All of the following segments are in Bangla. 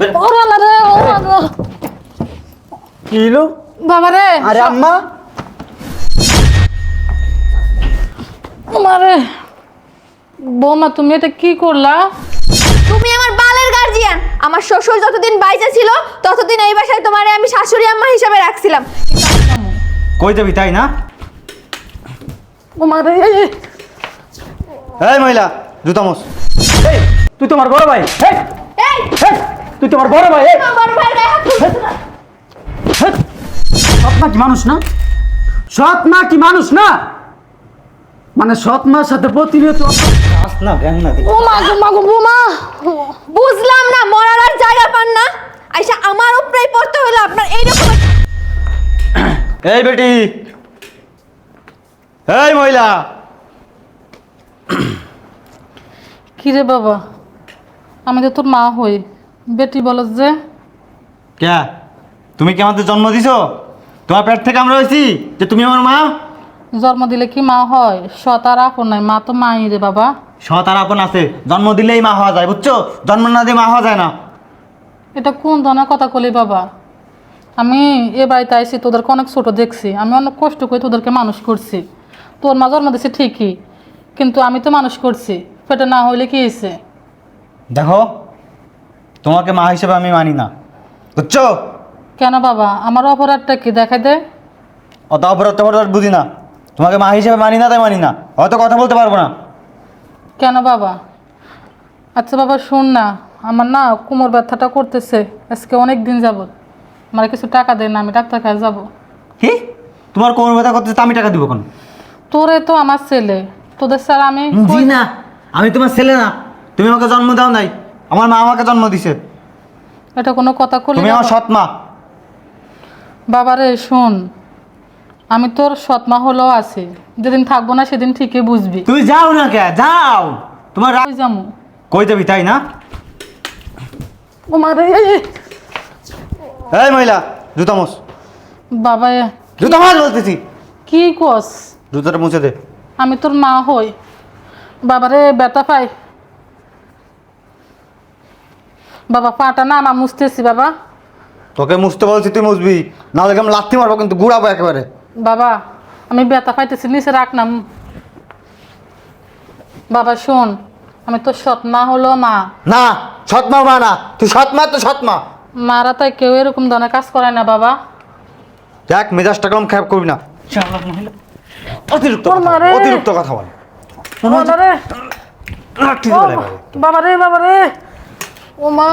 ওরে রে ও কি হলো বাবা রে আরে আম্মা। মারে বৌমা তুমি এটা কি করলা? তুমি আমার বালের গার্জিয়ান আমার শ্বশুর যতদিন বাইচে ছিল ততদিন এই বাসায় তোমারে আমি শাশুড়ি আম্মা হিসাবে রাখছিলাম। কই যাবি তাই না? ও মারে এই মহিলা জুতা এই তুই তোমার বড় ভাই। এই! এই, তুই তোমার বড় ভাই! সৎ মা কি মানুষ না? সৎ মা কি মানুষ না? মানে সৎ মার সাথে প্রতিনিয়ত না ব্যাং না ও মা গো মা গো বৌমা বুঝলাম না মরার আর জায়গা পান না। আইসা আমার উপরেই পড়তে হলো আপনার এইরকম এই বেটি! এই মহিলা! কি রে বাবা? আমি তো তোর মা হই। বেটি বল যে। কে? তুমি কি আমাদের জন্ম দিছো? তোমার পেট থেকে আমরা হয়েছি যে তুমি আমার মা? জন্ম দিলে কি মা হয়? সৎ আর আপন নাই। মা তো মাই রে বাবা। সৎ আর আপন আছে। জন্ম দিলেই মা হওয়া যায় বুঝছ? জন্ম না দিয়ে মা হওয়া যায় না। এটা কোন ধরনের কথা কলি বাবা? আমি এ বাড়িতে আইসি তোদেরকে অনেক ছোট দেখছি। আমি অনেক কষ্ট করে তোদেরকে মানুষ করছি। তোর মা জন্ম দিছে ঠিকই কিন্তু আমি তো মানুষ করছি। পেটে না হইলে কি হয়েছে? দেখো তোমাকে মা হিসেবে আমি মানি না। বুঝছ? কেন বাবা? আমার অপরাধটা কি? দেখা দে। অত অপরাধ অপরাধ বুঝি না। তোমাকে মা হিসেবে মানি না তাই মানি না। হয়তো কথা বলতে পারব না। কেন বাবা? আচ্ছা বাবা শোন না। আমার না কোমর ব্যথাটা করতেছে। আজকে অনেক দিন যাবত আমার কিছু টাকা দেয় না আমি ডাক্তার কাছে যাব। কি? তোমার কোমর ব্যথা করতে আমি টাকা দিব কোন? তোরে তো আমার ছেলে। তোদের স্যার আমি জি না। আমি তোমার ছেলে না। তুমি আমাকে জন্ম দাও নাই। আমার মা আমাকে জন্ম দিছে। এটা কোনো কথা করলি তুমি আমার সৎ মা। বাবারে শোন আমি তোর সৎমা হলেও আছি। যেদিন থাকব না সেদিন ঠিকই বুঝবি। তুই যাও না কে? যাও! তোমার রা- কই যামু? কই যাবি তাই না? ও মারে এই মহিলা জুতা মোস বাবা জুতা মাস বলতেছি। কি কস? জুতাটা মুছে দে। আমি তোর মা হই। বাবারে ব্যথা পাই বাবা পাটা না আমার মুছতেছি বাবা। তোকে মুছতে বলছি তুই মুছবি। নাহলে আমি লাথি মারবো কিন্তু গুড়াবো একেবারে। বাবা আমি ব্যথা পাইতেছি নিচে রাখ না। বাবা শোন আমি তোর সৎ মা হলো মা। না সৎ মা মা না। তুই সৎ মা তো সৎ মা মারা তাই কেউ এরকম ধরনের কাজ করে না বাবা। দেখ মেজাজটা কম খারাপ করবি না। অতিরিক্ত অতিরিক্ত কথা বল। দিয়ে দেবে। বাবারে বাবারে ও মা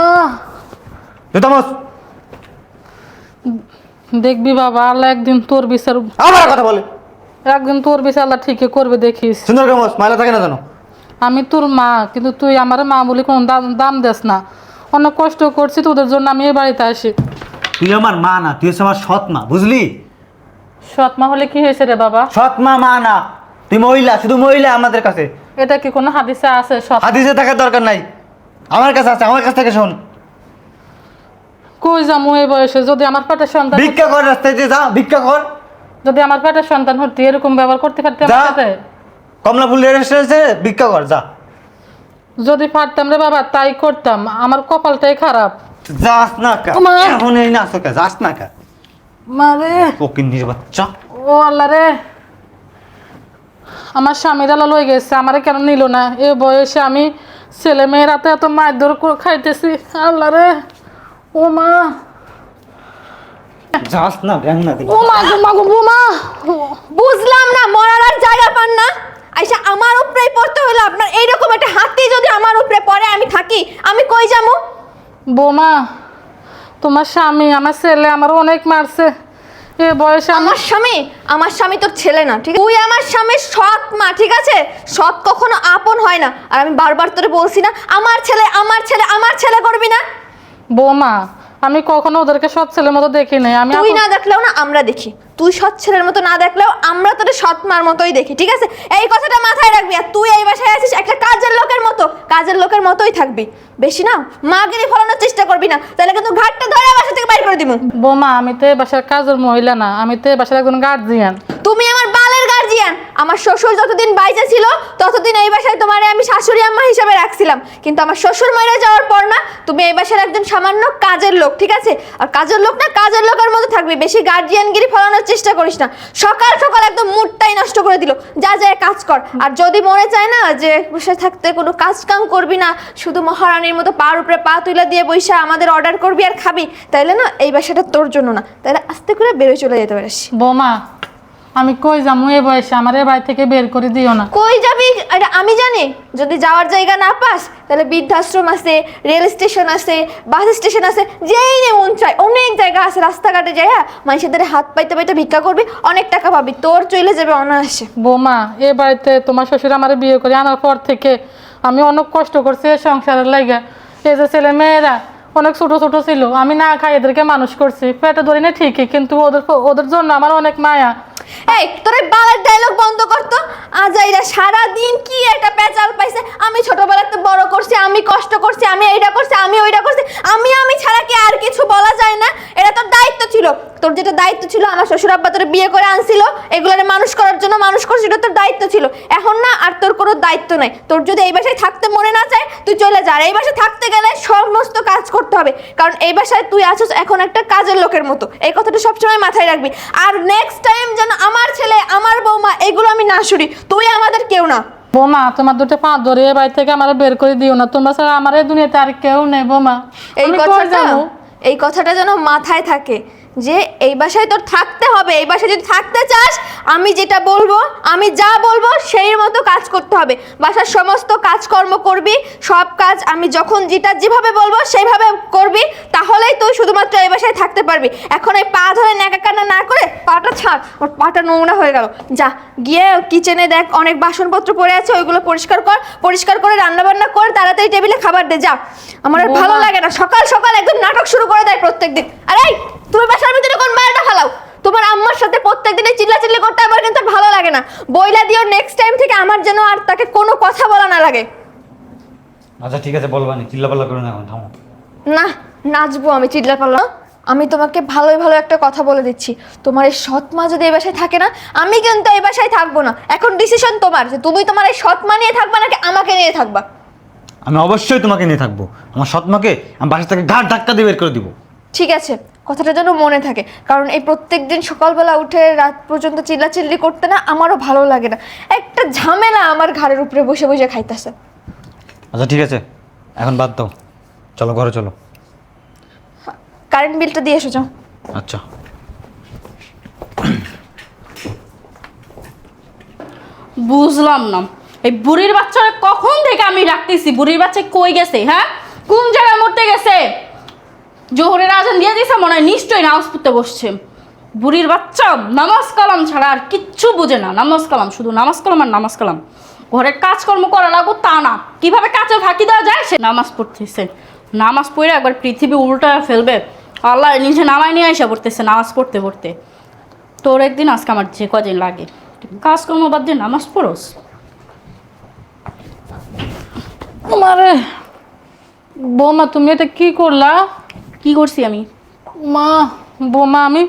জুতা মোস দেখবি বাবা আল্লাহ একদিন তোর বিচার আবার কথা বলে। একদিন তোর বিচার আল্লাহ ঠিকই করবে দেখিস। সুন্দর করে মোস মাইলা থাকে না জানো আমি তোর মা কিন্তু তুই আমার মা বলে কোনো দাম দাম দেস না। অনেক কষ্ট করছি তোদের জন্য আমি এই বাড়িতে আসি। তুই আমার মা না তুই হচ্ছে আমার সৎ মা বুঝলি? সৎ মা হলে কি হয়েছে রে বাবা? সৎ মা মা না তুই মহিলা শুধু মহিলা আমাদের কাছে। এটা কি কোনো হাদিসে আছে সৎ? হাদিসে থাকার দরকার নাই। আমার কাছে আছে আমার কাছ থেকে শোন। কই যামু এই বয়সে? যদি আমার পেটের সন্তান ভিক্ষা কর রাস্তায় দিয়ে যা ভিক্ষা কর। যদি আমার পেটের সন্তান হতে এরকম ব্যবহার করতে পারতে আমার সাথে? কমলা ফুল রেস্টুরেন্টে ভিক্ষা কর যা। যদি পারতাম রে বাবা তাই করতাম। আমার কপালটাই খারাপ। যাস না কা। এখন এই না তোকে যাস না কা। মারে ওকে নিয়ে বাচ্চা ও আল্লাহ রে। আমার স্বামীরা লই গেছে আমারে কেন নিল না? এ বয়সে আমি ছেলে মেয়েরা তো এত মারধর করে খাইতেছি। আল্লাহ রে। ও মা। যাস না ব্যাং না ও মা গো মা গো বোমা বুঝলাম না মরার আর জায়গা পান না। আইসা আমার উপরেই পড়তে হলো আপনার এইরকম একটা হাতি যদি আমার উপরে পড়ে আমি থাকি। আমি কই যাব? বোমা তোমার স্বামী আমার ছেলে আমার অনেক মারছে। বয়সে আমার স্বামী আমার স্বামী তোর ছেলে না ঠিক তুই আমার স্বামীর সৎ মা ঠিক আছে? সৎ কখনো আপন হয় না। আর আমি বারবার তোরে বলছি না আমার ছেলে আমার ছেলে আমার ছেলে করবি না। বৌমা আমি কখনো ওদেরকে সৎ ছেলের মতো দেখি নাই আমি তুই না দেখলেও না আমরা দেখি। তুই সৎ ছেলের মতো না দেখলেও আমরা তোর সৎ মার মতোই দেখি ঠিক আছে? এই কথাটা মাথায় রাখবি আর তুই এই বাসায় আছিস একটা কাজের লোকের মতো কাজের লোকের মতোই থাকবি। বেশি না মা মাগিরি ফলানোর চেষ্টা করবি না তাহলে কিন্তু ঘাটটা ধরে বাসা থেকে বাইর করে দিব বোমা আমি তো এ বাসার কাজের মহিলা না আমি তো এ বাসার একজন গার্জিয়ান তুমি আমার গার্জিয়ান আমার শ্বশুর যতদিন বাইচে ছিল, ততদিন এই বাসায় তোমারে আমি শাশুড়ি আম্মা হিসেবে রাখছিলাম। কিন্তু আমার শ্বশুর মারা যাওয়ার পর না, তুমি এই বাসার একজন সামান্য কাজের লোক, ঠিক আছে? আর কাজের লোক না, কাজের লোকের মতো থাকবে, বেশি গার্জিয়ানগিরি ফলানোর চেষ্টা করিস না। সকাল সকাল একদম মুডটাই নষ্ট করে দিল, যা যা কাজ কর। আর যদি মনে চায় না যে বসে থাকতে কোনো কাজ কাম করবি না, শুধু মহারানীর মতো পার উপরে পা তুলে দিয়ে বইসা আমাদের অর্ডার করবি আর খাবি, তাইলে না এই বাসাটা তোর জন্য না তাহলে আস্তে করে বেরোয় চলে যেতে পারিস। বৌমা আমি কই যাব এ বয়সে? আমার এ বাড়ি থেকে বের করে দিও না। কই যাবি? এটা আমি জানি। যদি যাওয়ার জায়গা না পাস তাহলে বৃদ্ধাশ্রম আছে রেল স্টেশন আছে বাস স্টেশন আছে যেই নে মন চায়। অনেক জায়গা আছে রাস্তাঘাটে যায় মানুষের হাত পাইতে পাইতে ভিক্ষা করবি অনেক টাকা পাবি। তোর চলে যাবে অনায়াসে। বোমা এ বাড়িতে তোমার শ্বশুর আমার বিয়ে করে আনার পর থেকে আমি অনেক কষ্ট করছি এই সংসারের লাগে এই যে ছেলে মেয়েরা অনেক ছোট ছোট ছিল আমি না খাই এদেরকে মানুষ করছি। পেটে ধরি না ঠিকই কিন্তু ওদের ওদের জন্য আমার অনেক মায়া। এই, তোর এই ডায়লগ বন্ধ করতো আজাইরা সারা দিন কি একটা পেঁচাল পাইছে। আমি ছোটবেলাতে বড় করছি, আমি কষ্ট করছি, আমি এইটা করছি, আমি ওইটা করছি। আমি আমি ছাড়া কি আর কিছু বলা যায় না? এটা তোর দায়িত্ব ছিল। তোর যেটা দায়িত্ব ছিল, আমার শ্বশুর আব্বা তোর বিয়ে করে আনছিল, এগুলোরে মানুষ করার জন্য মানুষ করছি, এটা তোর দায়িত্ব ছিল। এখন না, আর তোর কোনো দায়িত্ব নাই। তোর যদি এই বাসায় থাকতে মনে না চায়, তুই চলে যা। এই বাসায় থাকতে গেলে সমস্ত কাজ করতে হবে। কারণ এই বাসায় তুই আছিস এখন একটা কাজের লোকের মতো। এই কথাটা সবসময় মাথায় রাখবি। আর নেক্সট টাইম যেন আমার ছেলে আমার বৌমা এগুলো আমি না শুনি। তুই আমাদের কেউ না। বৌমা তোমার দুটো পা ধরে এ বাড়ি থেকে আমার বের করে দিও না। তোমরা ছাড়া আমার এই দুনিয়াতে আর কেউ নেই বৌমা। এই কথাটা? এই কথাটা যেন মাথায় থাকে। যে এই বাসায় তোর থাকতে হবে এই বাসায় যদি থাকতে চাস আমি যেটা বলব আমি যা বলব সেই মতো কাজ করতে হবে। বাসার সমস্ত কাজকর্ম করবি সব কাজ আমি যখন যেটা যেভাবে বলব সেইভাবে করবি তাহলেই তুই শুধুমাত্র এই বাসায় থাকতে পারবি। এখন এই পা ধরে ন্যাকা কান্না না করে পাটা ছাড় ওর পাটা নোংরা হয়ে গেল। যা গিয়ে কিচেনে দেখ অনেক বাসনপত্র পড়ে আছে ওইগুলো পরিষ্কার কর পরিষ্কার করে রান্না বান্না কর তাড়াতাড়ি টেবিলে খাবার দে যা। আমার আর ভালো লাগে না সকাল সকাল একদম নাটক শুরু করে দেয় প্রত্যেকদিন। আরে এই, তুমি বাসার ভিতরে কোন মালটা ফালাও? তোমার আম্মার সাথে প্রত্যেক প্রত্যেকদিনে চিল্লাচিল্লি করতে আমার কিন্তু ভালো লাগে না। বইলা দিও নেক্সট টাইম থেকে আমার যেন আর তাকে কোনো কথা বলা না লাগে। আচ্ছা ঠিক আছে বলবা না চিল্লাপাল্লা করে না এখন থামো। না নাচবো আমি চিল্লা পারলাম আমি তোমাকে ভালোই ভালো একটা কথা বলে দিচ্ছি। তোমার এই সৎ মা যদি এই বাসায় থাকে না আমি কিন্তু এই বাসায় থাকব না। এখন ডিসিশন তোমার যে তুমি তোমার এই সৎ মা নিয়ে থাকবা নাকি আমাকে নিয়ে থাকবা? আমি অবশ্যই তোমাকে নিয়ে থাকব। আমার সৎমাকে আমি বাসা থেকে ঘাট ধাক্কা দিয়ে বের করে দিব। ঠিক আছে। কথাটা যেন মনে থাকে। কারণ এই প্রত্যেক দিন সকালবেলা উঠে রাত পর্যন্ত চিল্লাচিল্লি করতে না আমারও ভালো লাগে না। একটা ঝামেলা আমার ঘাড়ের উপরে বসে বসে খাইতেছে। আচ্ছা ঠিক আছে। এখন বাদ দাও। চলো ঘরে চলো। কারেন্ট বিলটা দিয়ে এসো যাও। আচ্ছা। বুঝলাম না। এই বুড়ির বাচ্চারা কখন থেকে আমি রাখতেছি? বুড়ির বাচ্চা কই গেছে হ্যাঁ? কোন জায়গায় মরতে গেছে? জোহরের আজান দিয়ে দিয়েছে মনে হয় নিশ্চয়ই নামাজ পড়তে বসছে। বুড়ির বাচ্চা, নামাজ কালাম ছাড়া আর কিচ্ছু বোঝে না। নামাজ কালাম, শুধু নামাজ কালাম আর নামাজ কালাম। ঘরের কাজকর্ম করা লাগো তা না। কীভাবে কাজে ফাঁকি দেওয়া যায়? সে নামাজ পড়তেছে। নামাজ পড়ে একবার পৃথিবী উল্টা ফেলবে। আল্লাহ নিজে নামায় নিয়ে এসে পড়তেছে নামাজ পড়তে পড়তে। তোর একদিন আজকে আমার যে কদিন লাগে। কাজকর্ম বাদ দিয়ে নামাজ পড়োস। আমারে বৌমা, তুমি এটা কি করলা? কি করছি আমি? মা বৌমা আমি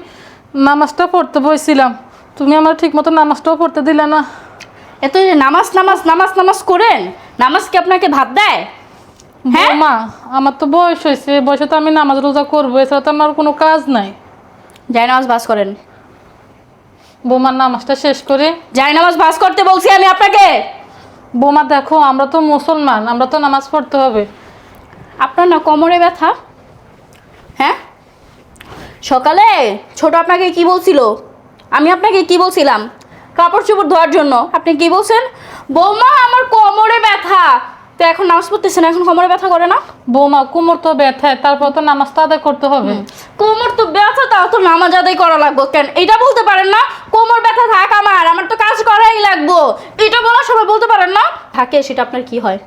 নামাজটা পড়তে বসছিলাম তুমি আমার ঠিক মতো নামাজটাও পড়তে দিলে না। এত যে নামাজ নামাজ নামাজ নামাজ করেন নামাজ কি আপনাকে ভাত দেয়? হ্যাঁ? বৌমা আমার তো বয়স হয়েছে বয়সে তো আমি নামাজ রোজা করব এছাড়া তো আমার কোনো কাজ নাই। যাই নামাজ বাস করেন। বৌমার নামাজটা শেষ করে যাই নামাজ বাস করতে বলছি আমি আপনাকে। বৌমা দেখো আমরা তো মুসলমান আমরা তো নামাজ পড়তে হবে। আপনার না কোমরে ব্যথা? হ্যাঁ? সকালে ছোট আপনাকে কি বলছিল? আমি আপনাকে কি বলছিলাম? কাপড় চোপড় ধোয়ার জন্য। আপনি কি বলছেন? বৌমা আমার কোমরে ব্যথা। তো এখন নামাজ পড়তেছেন এখন কোমরে ব্যথা করে না? বৌমা কোমর তো ব্যথা তারপর তো নামাজটা আদায় করতে হবে। কোমর তো ব্যথা তাও তো নামাজ আদায় করা লাগবো কেন? এটা বলতে পারেন না? কোমর ব্যথা থাক আমার আমার তো কাজ করাই লাগবো। এটা বলার সময় বলতে পারেন না? থাকে সেটা আপনার কি হয়?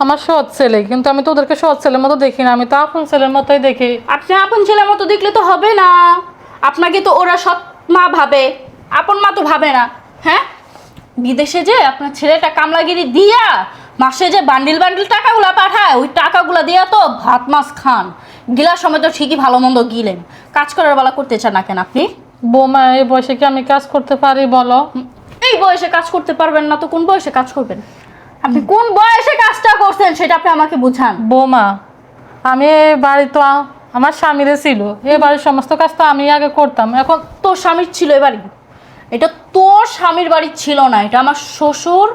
আমার সৎ ছেলে কিন্তু আমি তো ওদেরকে সৎ ছেলের মতো দেখি না আমি তো আপন ছেলের মতোই দেখি। আপনি আপন ছেলের মতো দেখলে তো হবে না। আপনাকে তো ওরা সৎ মা ভাবে আপন মা তো ভাবে না হ্যাঁ? বিদেশে যে আপনার ছেলেটা কামলাগিরি দিয়া মাসে যে বান্ডিল বান্ডিল টাকাগুলা পাঠায় ওই টাকাগুলা দিয়া তো ভাত মাছ খান। গিলার সময় তো ঠিকই ভালো মন্দ গিলেন। কাজ করার বেলা করতে চান না কেন আপনি? বৌমা এই বয়সে কি আমি কাজ করতে পারি বলো? এই বয়সে কাজ করতে পারবেন না তো কোন বয়সে কাজ করবেন? আপনি কোন বয়সে কাজটা করছেন সেটা আপনি আমাকে বুঝান। বৌমা আমি বাড়ি তো আমার স্বামীরে ছিল। এ বাড়ির সমস্ত কাজ তো আমি আগে করতাম। এখন তোর স্বামীর ছিল এ বাড়ি। এটা তোর স্বামীর বাড়ি ছিল না। এটা আমার শ্বশুর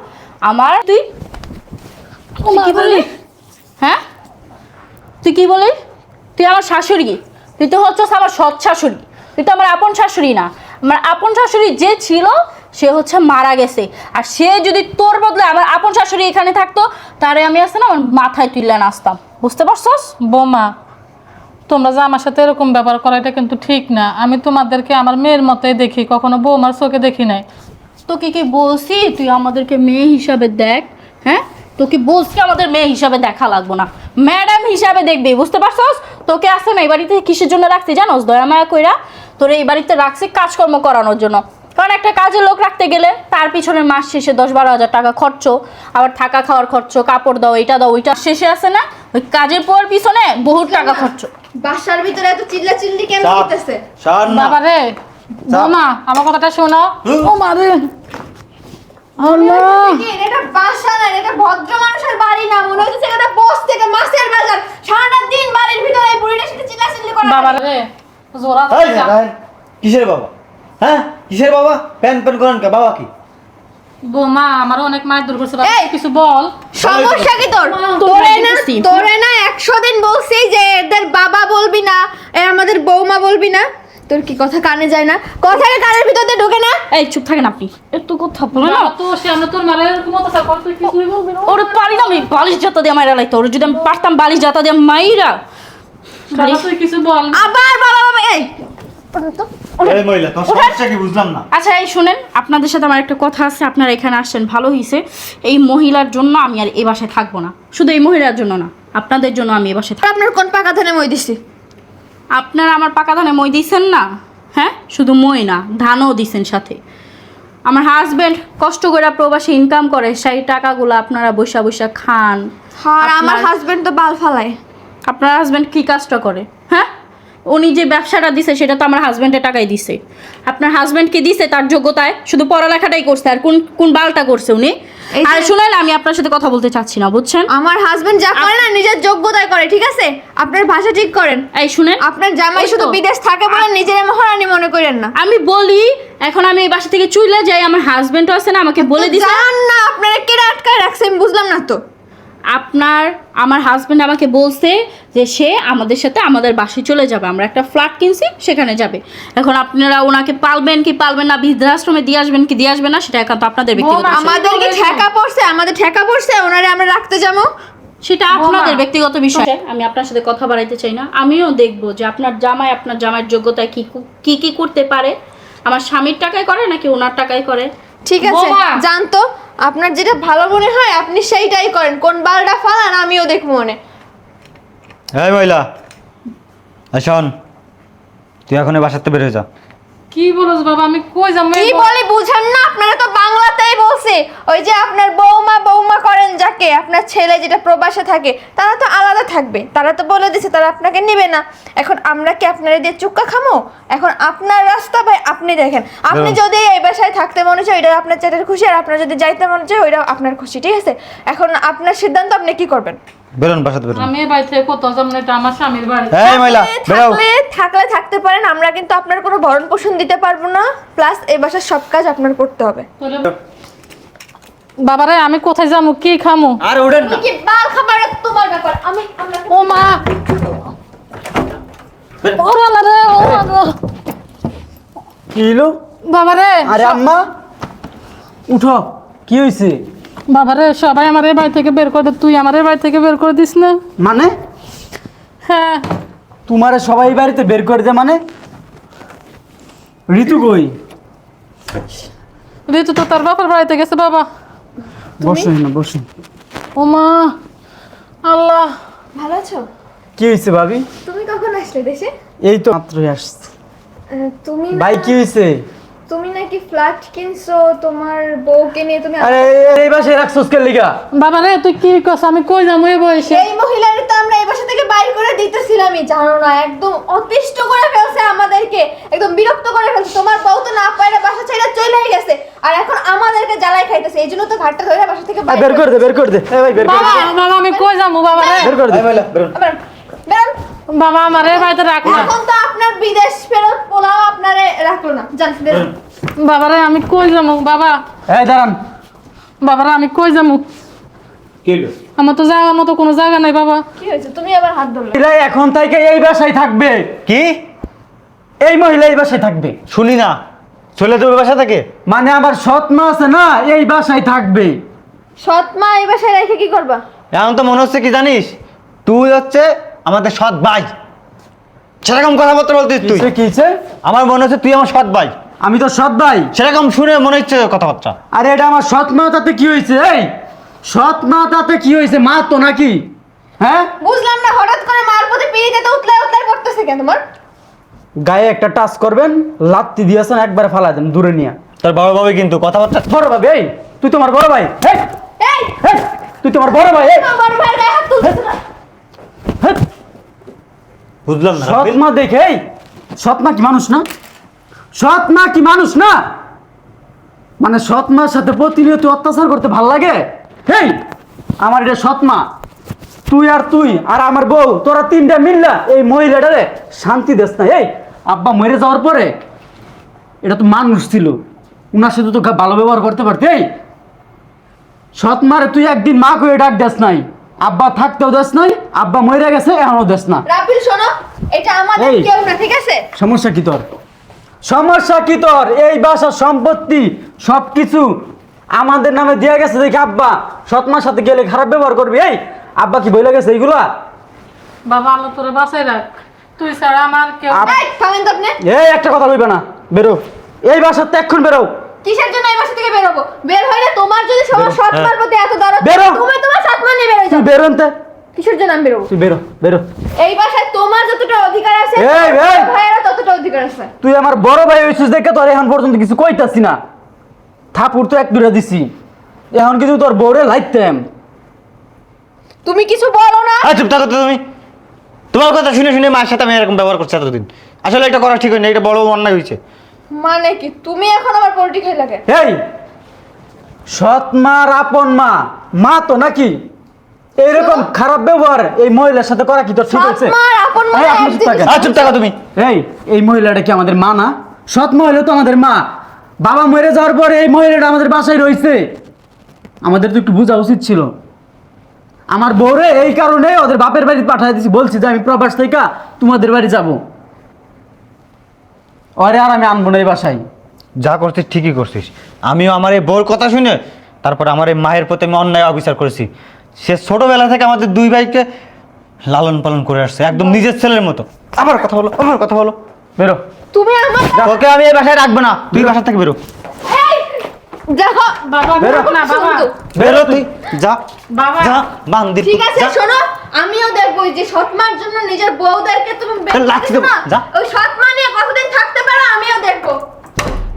আমার তুই তুই কি বলি হ্যাঁ? তুই কি বলি তুই আমার শাশুড়ি। তুই তো হচ্ছিস আমার সৎ শাশুড়ি। তুই তো আমার আপন শাশুড়ি না। আমার আপন শাশুড়ি যে ছিল সে হচ্ছে মারা গেছে। আর সে যদি তোর বদলে আমার আপন শাশুড়ি এখানে থাকতো তারে আমি আসতে না আমার মাথায় তুললে নাচতাম। বুঝতে পারছস? বৌমা তোমরা যে আমার সাথে এরকম ব্যবহার করা এটা কিন্তু ঠিক না। আমি তোমাদেরকে আমার মেয়ের মতোই দেখি কখনো বৌমার চোখে দেখি নাই। তোকে কি বলছি? তুই আমাদেরকে মেয়ে হিসাবে দেখ হ্যাঁ? তোকে বলছি আমাদের মেয়ে হিসাবে দেখা লাগবো না। ম্যাডাম হিসাবে দেখবি বুঝতে পারছস? তোকে আসে না এই বাড়িতে কিসের জন্য রাখছি জানোস? দয়া মায়া কইরা। তোর এই বাড়িতে রাখছি কাজকর্ম করানোর জন্য। কারণ একটা কাজের লোক রাখতে গেলে তার পিছনে মাস শেষে দশ বারো হাজার টাকা খরচ আবার থাকা খাওয়ার খরচ কাপড় দাও এটা দাও ওইটা শেষে আসে না? ওই কাজের পর পিছনে বহুত টাকা খরচ। বাসার ভিতরে এত চিল্লা চিল্লি কেন করতেছে? সার না। বাবা রে বৌমা আমার কথাটা শোনো। ও মা রে। আল্লাহ। এটা বাসা না এটা ভদ্র মানুষের বাড়ি না মনে হচ্ছে এটা বস থেকে মাছের বাজার। সারাটা দিন বাড়ির ভিতরে এই বুড়িটার সাথে চিল্লা চিল্লি করা বাবা রে। রাহেন, কিসের বাবা? হ্যাঁ? কিসের বাবা? প্যান প্যান করেন কে? বাবা কি? বৌমা আমার অনেক মায়ের দূর করছে এই! কিছু বল। সমস্যা কি তোর? তোরে না তোরে না একশো দিন বলছি যে এদের বাবা বলবি না এ আমাদের বৌমা বলবি না। তোর কি কথা কানে যায় না? কথা কানের ভিতর ঢোকে না? এই চুপ থাকেন আপনি। এত কথা বলে না। তো সে আমরা তোর মারা এরকম স্যার তুই কিছুই বলবি না? ওরে পারি না আমি বালিশ জাতা দিয়ে মাইরা লাইতো ওরে যদি আমি পারতাম বালিশ জাতা দিয়ে মাইরা। তুই কিছু বল আবার বাবা এই ওঠো তো। এই মহিলা তোর সমস্যা কি বুঝলাম না। আচ্ছা এই শুনেন আপনাদের সাথে আমার একটা কথা আছে আপনারা এখানে আসছেন ভালো হয়েছে এই মহিলার জন্য আমি আর এই বাসায় থাকব না। শুধু এই মহিলার জন্য না আপনাদের জন্য আমি এই বাসায় থাকব। আপনার কোন পাকা ধানে মই দিছি? আপনারা আমার পাকা ধানে মই দিয়েছেন না? হ্যাঁ? শুধু মই না ধানও দিছেন সাথে। আমার হাজবেন্ড কষ্ট করে প্রবাসী ইনকাম করে সেই টাকাগুলো আপনারা বৈশা বৈশা খান। আর আমার হাজবেন্ড তো বাল ফালায়। আপনার হাজব্যান্ড কী কাজটা করে হ্যাঁ? উনি যে ব্যবসাটা দিছে সেটা তো আমার হাজব্যান্ডের টাকাই দিছে। আপনার হাজব্যান্ডকে দিছে তার যোগ্যতায়? শুধু পড়ালেখাটাই করছে আর কোন কোন বালটা করছে উনি? আর শুনেন আমি আপনার সাথে কথা বলতে চাচ্ছি না বুঝছেন? আমার হাজবেন্ড যা করে না নিজের যোগ্যতায় করে ঠিক আছে? আপনার ভাষা ঠিক করেন। এই শুনেন আপনার জামাই শুধু বিদেশ থাকে বলে নিজের মহারানী মনে করেন না। আমি বলি এখন আমি এই বাসা থেকে চুইলে যাই আমার হাজব্যান্ডও আছে না আমাকে বলে দিছে। না আপনারা কেটে আটকায় রাখছে আমি বুঝলাম না তো। আপনার আমার হাজব্যান্ড আমাকে বলছে যে সে আমাদের সাথে আমাদের বাসায় চলে যাবে। আমরা একটা ফ্ল্যাট কিনছি সেখানে যাবে। এখন আপনারা ওনাকে পালবেন কি পালবেন না বৃদ্ধাশ্রমে দিয়ে আসবেন কি দিয়ে আসবেন না সেটা একান্ত আপনাদের ব্যক্তিগত বৌমা, বিষয়। আমাদের ঠেকা পড়ছে আমাদের ঠেকা পড়ছে ওনারে আমরা রাখতে যাব। সেটা আপনাদের ব্যক্তিগত বিষয়। আমি আপনার সাথে কথা বাড়াইতে চাই না। আমিও দেখব যে আপনার জামাই আপনার জামাইয়ের যোগ্যতায় কি কি কি করতে পারে। আমার স্বামীর টাকায় করে নাকি ওনার টাকায় করে? ঠিক আছে জানতো। আপনার যেটা ভালো মনে হয়, আপনি সেইটাই করেন। কোন বালটা ফালান, আমিও দেখব মনে। এই মহিলা শোন, তুই এখন বাসাতে বের হয়ে যা। কি বলছ বাবা? আমি কই যাব? কি বলে বুঝান না আপনারা তো বাংলাতেই বলছে। ওই যে আপনার বৌমা বৌমা করেন যাকে আপনার ছেলে যেটা প্রবাসে থাকে তারা তো আলাদা থাকবে। তারা তো বলে দিছে তারা আপনাকে নেবে না। এখন আমরা কি আপনারা দিয়ে চুক্কা খামো? এখন আপনার রাস্তা ভাই আপনি দেখেন। আপনি যদি এই বাসায় থাকতে মনে চায় ওইটা আপনার চেটের খুশি আর আপনার যদি যাইতে মনে চায় ওইটা আপনার খুশি ঠিক আছে? এখন আপনার সিদ্ধান্ত আপনি কি করবেন? বেরোন বাসাতে বেরোন। আমি থেকে কোথাও এটা আমার স্বামীর বাড়ি। এই মহিলা বেরো থাকলে থাকলে থাকতে পারেন আমরা কিন্তু আপনার কোনো ভরণ পোষণ দিতে পারব না। প্লাস এই বাসার সব কাজ আপনার করতে হবে। বাবা রে আমি কোথায় যাব কি খামু? আর ওঠেন না। কি বাল খাবার তোমার ব্যাপার? আমি আমরা ও মা! রে ও কি হলো বাবা আরে আম্মা! উঠো কি হয়েছে বাবা রে সবাই আমার এই বাড়ি থেকে বের করে দে। তুই আমার এই বাড়ি থেকে বের করে দিস না। মানে? হ্যাঁ। তোমারে সবাই বাড়িতে বের করে দে মানে? ঋতু কই? ঋতু তো তার বাবার বাড়িতে গেছে বাবা। বসো না বসো। ও মা আল্লাহ। ভালো আছো? কি হয়েছে ভাবি? তুমি কখন আসলে দেশে? এই তো মাত্রই আসছে। তুমি ভাই কি হয়েছে? তুমি নাকি ফ্ল্যাট কিনছো তোমার বউকে নিয়ে তুমি আরে এই বাসায় রাখছোস কে লিগা? বাবা রে তুই কি করছ আমি কই যাব এই বয়সে? এই মহিলার তো আমরা এই বাসা থেকে বাইর করে দিতেছিলাম ফাইজলামি জানো না? একদম অতিষ্ঠ করে ফেলছে আমাদেরকে। একদম বিরক্ত করে ফেলছে। তোমার বউ তো না পারে বাসা ছেড়ে চলে গেছে। আর এখন আমাদেরকে জ্বালাই খাইতেছে। এই জন্য তো ঘাটটা ধরে বাসা থেকে বের করে দে বের করে দে। এই ভাই বের করে বাবা দে। বাবা আমি কই যাব? বাবা রে বের করে দে। বেরোন। বাবা আমার বাড়িতে রাখ না। এখন তো আপনার বিদেশ ফেরত পোলাও আপনারে রাখল না। যান বেরোন। বাবা আমি কই যাব? বাবা। এই দাঁড়ান। বাবা রে আমি কই যাব? আমার তো যাওয়ার মতো কোনো জায়গা নাই বাবা। কি হয়েছে? তুমি আবার হাত ধরলে। মহিলা এখন থেকে এই বাসায় থাকবে। কি? এই মহিলা এই বাসায় থাকবে। শুনি না। চলে যাবে বাসা থেকে? মানে আমার সৎ মা আছে না এই বাসায় থাকবে। সৎ মা এই বাসায় রেখে কি করবা? এখন তো মনে হচ্ছে কি জানিস? তুই হচ্ছে আমাদের সৎ ভাই। সেরকম কথাবার্তা বলতিস তুই। কিসে আমার মনে হচ্ছে তুই আমার সৎ ভাই। আমি তো সৎ ভাই। সেরকম শুনে মনে হচ্ছে কথাবার্তা। আরে এটা আমার সৎ মা তাতে কি হয়েছে? এই সৎ মা তাতে কি হয়েছে? মা তো নাকি? হ্যাঁ? বুঝলাম না হঠাৎ করে মার প্রতি পিড়িতে তো উতলাই উতলাই পড়তেছে কেন তোমার? গায়ে একটা টাচ করবেন লাত্তি দিয়েছেন একবারে ফালা দেন দূরে নিয়ে। তোর বড় ভাবে কিন্তু কথাবার্তা বড় ভাই এই তুই তোমার বড় ভাই। এই, এই! তুই তোমার বড় ভাই এই, বড় ভাইয়ের গায়ে হাত তুলতেছে না। বুঝলাম না সৎ দেখে সৎ মা কি মানুষ না? সৎ মা কি মানুষ না? মানে সৎ মার সাথে প্রতিনিয়ত অত্যাচার করতে ভালো লাগে? হেই, আমার এটা সৎ মা তুই আর তুই আর আমার বউ, তোরা তিনটা মিললা এই মহিলাটারে শান্তি দেস না। এই আব্বা মরে যাওয়ার পরে এটা তো মানুষ ছিল, উনার সাথে তো ভালো ব্যবহার করতে পারতে। এই সৎ তুই একদিন মা করে ডাক দেস নাই। আব্বা থাকতেও দেস নাই আব্বা মরে গেছে এখনও দেস না। রাবিল শোনো এটা আমাদের এই। কেউ না ঠিক আছে? সমস্যা কি তোর? সমস্যা কি তোর? এই বাসার সম্পত্তি সব কিছু আমাদের নামে দিয়ে গেছে দেখি আব্বা। সৎমার সাথে গেলে খারাপ ব্যবহার করবি এই আব্বা কি বলে গেছে এইগুলা? বাবা আল্লাহ তোরে বাঁচাই রাখ। তুই ছাড়া আমার কেউ আপ- এই থামেন তো আপনি। এই একটা কথা বলবে না বেরো। এই বাসার তো এক্ষণ বেরো। কিসের জন্য এই বাসা থেকে বের হব বের হইলে তোমার যদি সবার বেরো, সৎ হ্যাঁ। মার প্রতি এত দরদ বেরো। তুমি তোমার সৎ মা নিয়ে বের তুই যাও। বেরো তে। কিসের জন্য আমি বেরোবো? তুই বেরো বেরো। এই বাসায় তোমার যতটা অধিকার আছে এই, এই। ভাইয়েরও ততটা অধিকার আছে। তুই আমার বড় ভাই হয়েছিস দেখে তোর এখন পর্যন্ত কিছু কইতাছি না। থাপুর তো এক দূরে দিছি। এখন কিন্তু তোর বউরে লাইতাম। তুমি কিছু বলো না। আয় চুপ থাকো তুমি। তোমার কথা শুনে শুনে মার সাথে আমি এরকম ব্যবহার করছি এতদিন। আসলে এটা করা ঠিক হয়নি এটা বড় অন্যায় হয়েছে মানে কি? তুমি এখন আমার পোল্ট্রি খাই লাগে? এই সৎ মার আপন মা মা তো নাকি? এইরকম খারাপ ব্যবহার এই মহিলার সাথে করা কি তোর ঠিক আছে? আপন মা এই, আপনি চুপ থাকেন। জিনিস। চুপ থাকো তুমি। এই এই মহিলাটা কি আমাদের মা না? সৎ মহিলা তো আমাদের মা। বাবা মরে যাওয়ার পরে এই মহিলাটা আমাদের বাসায় রয়েছে। আমাদের তো একটু বোঝা উচিত ছিল। আমার বউরে এই কারণে ওদের বাপের বাড়ি পাঠিয়ে দিছি। বলছি যে আমি প্রবাস থেকে তোমাদের বাড়ি যাব। ওরে আর আমি আনব না এই বাসায়। যা করছিস ঠিকই করছিস। আমিও আমার এই বউর কথা শুনে তারপর আমার এই মায়ের প্রতি আমি অন্যায় অবিচার করেছি। সে ছোটবেলা থেকে আমাদের দুই ভাইকে লালন পালন করে আসছে একদম নিজের ছেলের মতো। আমার কথা বলো আমার কথা বলো। বেরো। তুমি আমার তোকে আমি এই বাসায় রাখব না। দুই বাসা থেকে বেরো। দেখো বাবা বেরো। না বাবা। শুনতো। বেরো তুই। যা। বাবা। যা বান্দি ঠিক আছে শোনো আমিও দেখব যে সৎমার জন্য নিজের বউদেরকে তুমি বের তাহলে লাথি করে দিছো দেবো, না? যা। ওই সৎমা নিয়ে কতদিন থাকতে পারো আমিও দেখব।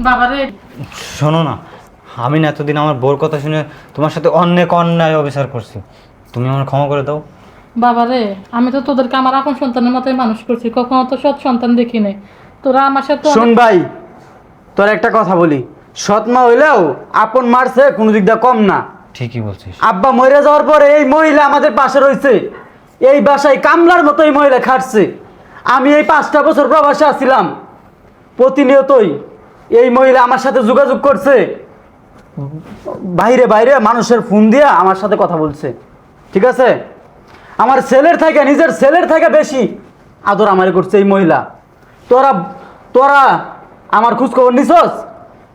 বাবা রে। শোনো না আমি না এতদিন আমার বোর কথা শুনে তোমার সাথে অনেক অন্যায় অবিচার করছি। তুমি আমার ক্ষমা করে দাও। বাবা রে আমি তো তোদেরকে আমার আপন সন্তানের মতোই মানুষ করছি। কখনো তো সৎ সন্তান দেখি নাই তোরা আমার সাথে শোন ভাই তোর একটা কথা বলি। সৎ মা হইলেও আপন মারছে কোনো দিক দিয়ে কম না। ঠিকই বলছিস। আব্বা মরে যাওয়ার পরে এই মহিলা আমাদের পাশে রয়েছে। এই বাসায় কামলার মতো এই মহিলা খাটছে। আমি এই পাঁচটা বছর প্রবাসে আসছিলাম প্রতিনিয়তই এই মহিলা আমার সাথে যোগাযোগ করছে। বাইরে বাইরে মানুষের ফোন দিয়ে আমার সাথে কথা বলছে। ঠিক আছে? আমার ছেলের থেকে নিজের ছেলের থেকে বেশি আদর আমারে করছে এই মহিলা। তোরা তোরা আমার খোঁজখবর নিছস?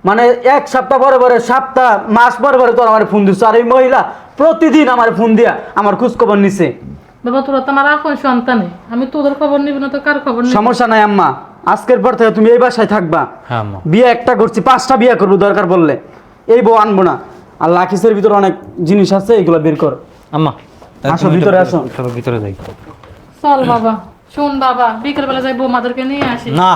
মানে এক সপ্তাহ পরে পরে সপ্তাহ মাস পরে পরে তোরা আমার ফোন দিচ্ছ। আর এই মহিলা প্রতিদিন আমার ফোন দিয়া আমার খোঁজখবর নিছে। বাবা তোরা তো আমার আপন সন্তানে আমি তোদের খবর নিবি না তো কার খবর নিবি? সমস্যা নাই আম্মা। আজকের পর থেকে তুমি এই বাসায় থাকবা। হ্যাঁ আম্মা। বিয়ে একটা করছি পাঁচটা বিয়ে করব দরকার বললে এই বউ আনব না। আর লাখিসের ভিতরে অনেক জিনিস আছে এগুলো বের কর। আম্মা আসো, ভিতরে আসো। চলো ভিতরে যাই। চল বাবা শোন বাবা বিকেল বেলা যাই বৌমাদেরকে নিয়ে আসি। না